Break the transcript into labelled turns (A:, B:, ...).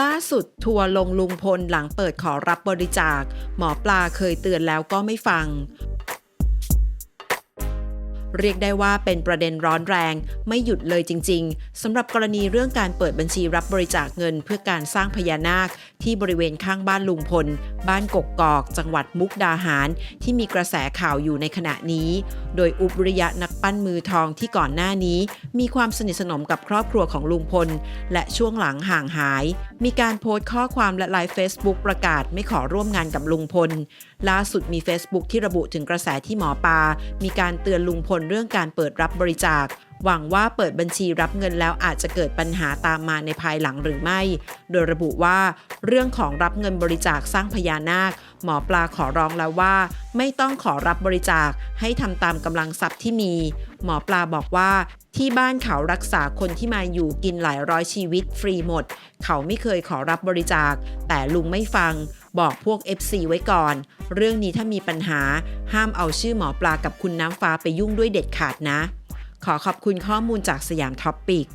A: ล่าสุดทัวร์ลงลุงพลหลังเปิดขอรับบริจาค หมอปลาเคยเตือนแล้วก็ไม่ฟัง เรียกได้ว่าเป็นประเด็นร้อนแรง ไม่หยุดเลยจริง ๆสำหรับกรณีเรื่องการเปิดบัญชีรับบริจาคเงิน เพื่อการสร้างพญานาค ที่บริเวณข้างบ้านลุงพล บ้านกกกอก จังหวัดมุกดาหาร ที่มีกระแสข่าวอยู่ในขณะนี้ โดยอุบริยะนักปั้นมือทองที่ก่อนหน้านี้ มีความสนิทสนมกับครอบครัวของลุงพล และช่วงหลังห่างหาย มีการโพสต์ข้อความและไลฟ์ Facebook ประกาศไม่ขอร่วมงานกับลุงพล ล่าสุดมี Facebook ที่ระบุถึงกระแสที่หมอปลามีการเตือนลุงพลเรื่องการเปิดรับบริจาค หวังว่าเปิดบัญชีรับเงินแล้วอาจจะเกิดปัญหาตามมาในภายหลังหรือไม่ โดยระบุว่า เรื่องของรับเงินบริจาคสร้างพญานาค หมอปลาขอร้องแล้วว่า ไม่ต้องขอรับบริจาคให้ทำตามกำลังทรัพย์ที่มี หมอปลาบอกว่าที่บ้านเขารักษาคนที่มาอยู่กินหลายร้อยชีวิตฟรีหมด เขาไม่เคยขอรับบริจาค แต่ลุงไม่ฟัง บอกพวก FC ไว้ก่อน เรื่องนี้ถ้ามีปัญหาห้ามเอาชื่อหมอปลากับคุณน้ำฟ้าไปยุ่งด้วยเด็ดขาดนะ ขอขอบคุณข้อมูลจากสยามท็อปปิก